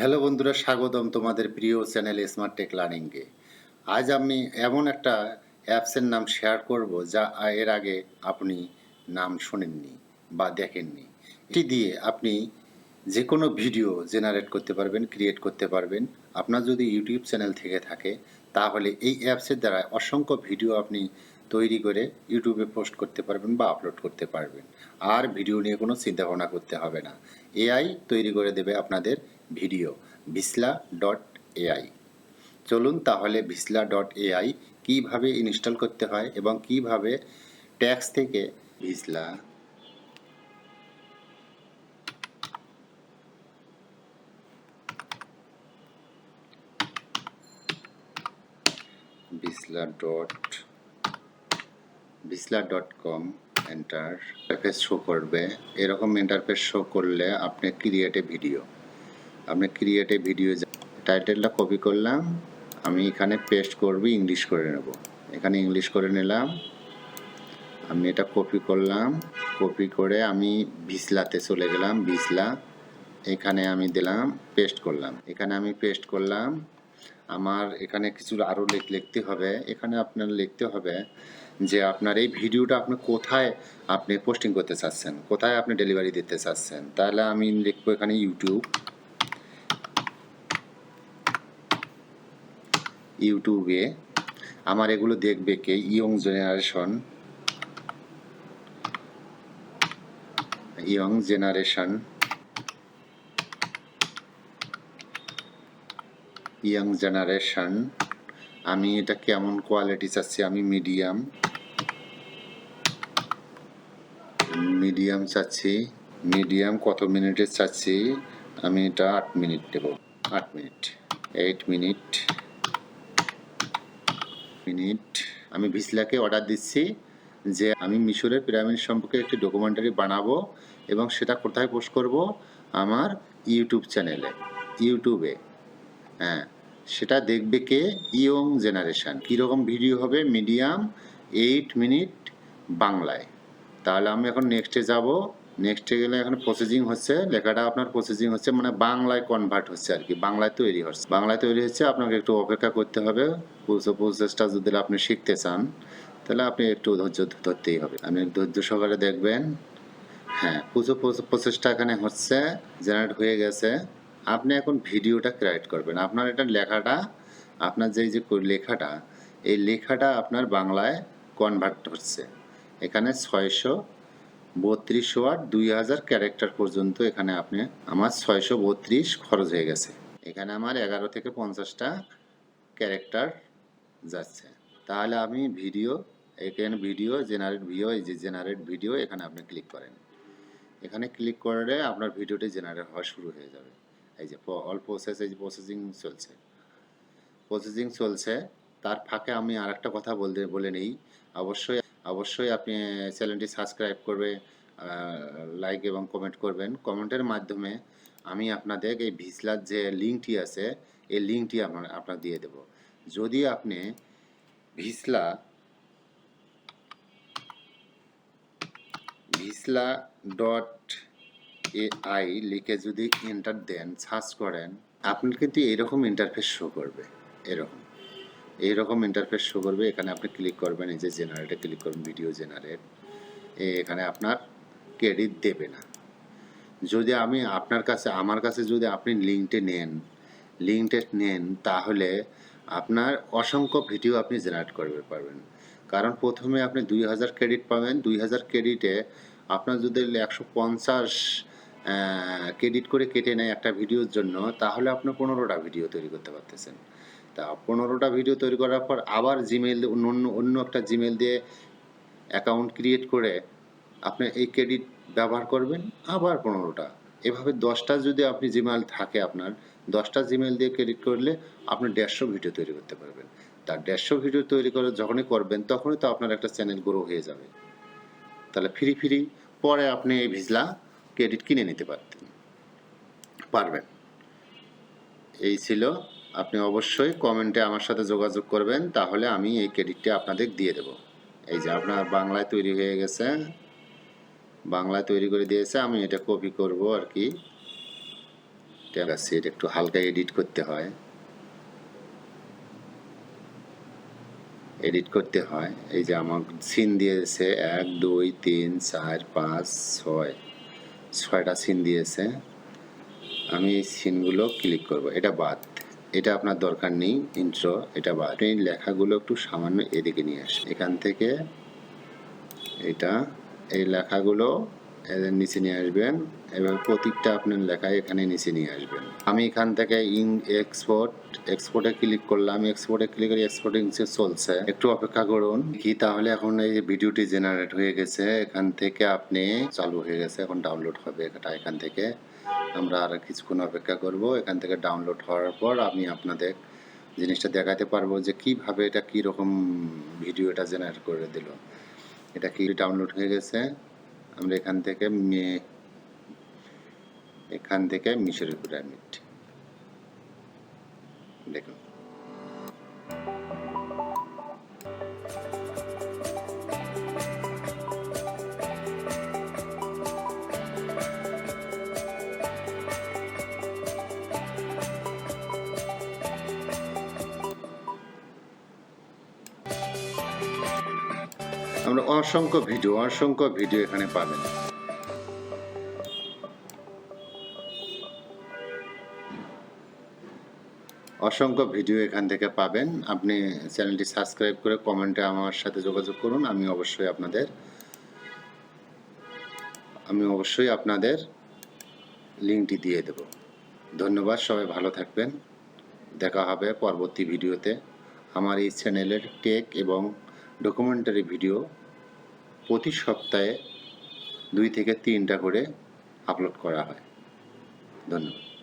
Hello বন্ধুরা, স্বাগতম তোমাদের প্রিয় চ্যানেল স্মার্ট টেক লার্নিংকে আজ আমি এমন একটা অ্যাপসের নাম শেয়ার করব যা এর আগে আপনি নাম শোনেননি বা দেখেননি। এটি দিয়ে আপনি যে কোনো ভিডিও জেনারেট করতে পারবেন ক্রিয়েট করতে পারবেন। আপনার যদি ইউটিউব চ্যানেল থেকে থাকে, তাহলে এই অ্যাপসের দ্বারা অসংখ্য ভিডিও আপনি তৈরি করে ইউটিউবে পোস্ট করতে পারবেন বা আপলোড করতে পারবেন। আর ভিডিও নিয়ে কোনো চিন্তা ভাবনা করতে হবে না। এআই তৈরি করে দেবে আপনাদের ভিডিও ভিসলা ডট এআই চলুন তাহলে ভিসলা ডট এআই কীভাবে ইনস্টল করতে হয় এবং কীভাবে ট্যাক্স থেকে Visla Visla dot Visla dot com enter show করবে। এরকম ইন্টারফেস শো করলে আপনি ক্রিয়েটে ভিডিও আপনি ক্রিয়েটে ভিডিও টাইটেলটা কপি করলাম। আমি এখানে পেস্ট করবি ইংলিশ করে নেব। এখানে ইংলিশ করে নিলাম। আমি এটা কপি করলাম। কপি করে আমি ভিসলাতে চলে গেলাম ভিসলা এখানে আমি দিলাম পেস্ট করলাম। এখানে আমি পেস্ট করলাম। আমার এখানে কিছু আরও লিখতে হবে। এখানে আপনার লিখতে হবে যে আপনার এই ভিডিওটা আপনি কোথায় আপনি পোস্টিং করতে চাচ্ছেন? কোথায় আপনি ডেলিভারি দিতে চাচ্ছেন? তাহলে আমি লিখব এখানে ইউটিউব ইউটিউবে আমার এগুলো দেখবে কে? Young generation. Young generation. Young generation. আমি এটা কেমন কোয়ালিটি চাচ্ছি? আমি মিডিয়াম মিডিয়াম চাচ্ছি। মিডিয়াম কত মিনিটের চাচ্ছি? আমি এটা আট মিনিট দেব। আট মিনিট এইট মিনিট মিনিট। আমি ভিসলাকে অর্ডার দিচ্ছি যে আমি মিশরের পিরামিড সম্পর্কে একটি ডকুমেন্টারি বানাবো এবং সেটা কোথায় পোস্ট করব? আমার ইউটিউব চ্যানেলে, ইউটিউবে। হ্যাঁ সেটা দেখবে কে? Young generation. কীরকম ভিডিও হবে? মিডিয়াম এইট মিনিট বাংলায়। তাহলে আমি এখন নেক্সটে যাব। নেক্সটে গেলে এখন প্রসেসিং হচ্ছে, লেখাটা আপনার প্রসেসিং হচ্ছে মানে বাংলায় কনভার্ট হচ্ছে আর কি, বাংলায় তৈরি হচ্ছে। বাংলায় তৈরি হচ্ছে, আপনাকে একটু অপেক্ষা করতে হবে। প্রসেসটা যদি আপনি শিখতে চান, তাহলে আপনি একটু ধৈর্য ধরতেই হবে। আপনি ধৈর্য সহকারে দেখবেন। হ্যাঁ পুজো প্রসেসটা এখানে হচ্ছে জেনারেট হয়ে গেছে। আপনি এখন ভিডিওটা ক্রিয়েট করবেন। আপনার এটা লেখাটা, আপনার যে যে লেখাটা, এই লেখাটা আপনার বাংলায় কনভার্ট হচ্ছে। এখানে ছয়শো বত্রিশ ওয়াট দুই হাজার ক্যারেক্টার পর্যন্ত এখানে আপনি আমার ছয়শো বত্রিশ খরচ হয়ে গেছে। এখানে আমার এগারো থেকে পঞ্চাশটা ক্যারেক্টার যাচ্ছে। তাহলে আমি ভিডিও এখানে ভিডিও জেনারেট ভিও এই যে জেনারেট ভিডিও এখানে আপনি ক্লিক করেন। এখানে ক্লিক করলে আপনার ভিডিওটি জেনারেট হওয়া শুরু হয়ে যাবে। এই যে অল প্রসেস এই যে প্রসেসিং চলছে। প্রসেসিং চলছে। তার ফাঁকে আমি আর একটা কথা বলতে, বলে নেই। অবশ্যই অবশ্যই আপনি চ্যানেলটি সাবস্ক্রাইব করবে লাইক এবং কমেন্ট করবেন। কমেন্টের মাধ্যমে আমি আপনাদের এই ভিসলার যে লিঙ্কটি আছে, এই লিঙ্কটি আপনার আপনার দিয়ে দেব। যদি আপনি ভিসলা ভিসলা ডট এআই লিখে যদি এন্টার দেন সার্চ করেন, আপনার কিন্তু এরকম ইন্টারফেস শো করবে। এরকম। এইরকম ইন্টারফেস শো করবে, এখানে আপনি ক্লিক করবেন, এই যে জেনারেটে ক্লিক করবেন ভিডিও জেনারেট এখানে আপনার ক্রেডিট দেবে না। যদি আমি আপনার কাছে, আমার কাছে যদি আপনি লিঙ্কটে নেন লিঙ্কটে নেন, তাহলে আপনার অসংখ্য ভিডিও আপনি জেনারেট করতে পারবেন। কারণ প্রথমে আপনি দুই হাজার ক্রেডিট পাবেন, দুই হাজার ক্রেডিটে আপনার যদি একশো পঞ্চাশ ক্রেডিট করে কেটে নেয় একটা ভিডিওর জন্য, তাহলে আপনি পনেরোটা ভিডিও তৈরি করতে পারতেছেন। তা পনেরোটা ভিডিও তৈরি করার পর আবার জিমেল অন্য অন্য একটা জিমেল দিয়ে অ্যাকাউন্ট ক্রিয়েট করে আপনি এই ক্রেডিট ব্যবহার করবেন, আবার পনেরোটা। এভাবে দশটা যদি আপনি জিমেল থাকে আপনার, দশটা জিমেল দিয়ে ক্রেডিট করলে আপনি দেড়শো ভিডিও তৈরি করতে পারবেন। তার দেড়শো ভিডিও তৈরি করে যখনই করবেন, তখনই তো আপনার একটা চ্যানেল গ্রো হয়ে যাবে। তাহলে ফ্রি ফ্রি পরে আপনি এই ভিজলা ক্রেডিট কিনে নিতে পারতেন, পারবেন। এই ছিল আপনি অবশ্যই কমেন্টে আমার সাথে যোগাযোগ করবেন, তাহলে আমি এই ক্রেডিটটা আপনাদের দিয়ে দেব। এই যে আপনার বাংলায় তৈরি হয়ে গেছে, বাংলায় তৈরি করে দিয়েছে, আমি এটা কপি করব আর কি। এটা একটু হালকা এডিট করতে হয়। এডিট করতে হয়। এই যে আমার সিন দিয়েছে, এক, দুই, তিন, চার, পাঁচ, ছয়। ছয়টা সিন দিয়েছে। আমি এই সিনগুলো ক্লিক করব। এটা বাদ। এটা আপনার দরকার নেই ইন্ট্রো এটা বাদ আপনি লেখাগুলো একটু সামান্য এদিকে নিয়ে আসে। এখান থেকে এটা, এই লেখাগুলো এদের নিচে নিয়ে আসবেন, এবার প্রত্যেকটা আপনার লেখা এখানে নিচে নিয়ে আসবেন। আমি এখান থেকে ইন এক্সপোর্ট এক্সপোর্টে ক্লিক করলাম এক্সপোর্টে ক্লিক করে এক্সপোর্টিং চলছে। একটু অপেক্ষা করুন, কি তাহলে এখন এই ভিডিওটি জেনারেট হয়ে গেছে, এখান থেকে আপনি চালু হয়ে গেছে, এখন ডাউনলোড হবে এটা এখান থেকে। আমরা আর কিছুক্ষণ অপেক্ষা করব। এখান থেকে ডাউনলোড হওয়ার পর আমি আপনাদের জিনিসটা দেখাতে পারব যে কীভাবে এটা কি রকম ভিডিও এটা জেনারেট করে দিল। এটা কি ডাউনলোড হয়ে গেছে? আমরা এখান থেকে এখান থেকে মিশরের পিরামিড। দেখুন। আমরা অসংখ্য ভিডিও অসংখ্য ভিডিও এখানে পাবেন। অসংখ্য ভিডিও এখান থেকে পাবেন। আপনি চ্যানেলটি সাবস্ক্রাইব করে কমেন্টে আমার সাথে যোগাযোগ করুন। আমি অবশ্যই আপনাদের, আমি অবশ্যই আপনাদের লিঙ্কটি দিয়ে দেব। ধন্যবাদ, সবাই ভালো থাকবেন। দেখা হবে পরবর্তী ভিডিওতে। আমার এই চ্যানেলের টেক এবং ডকুমেন্টারি ভিডিও প্রতি সপ্তাহে দুই থেকে তিনটা করে আপলোড করা হয়। ধন্যবাদ।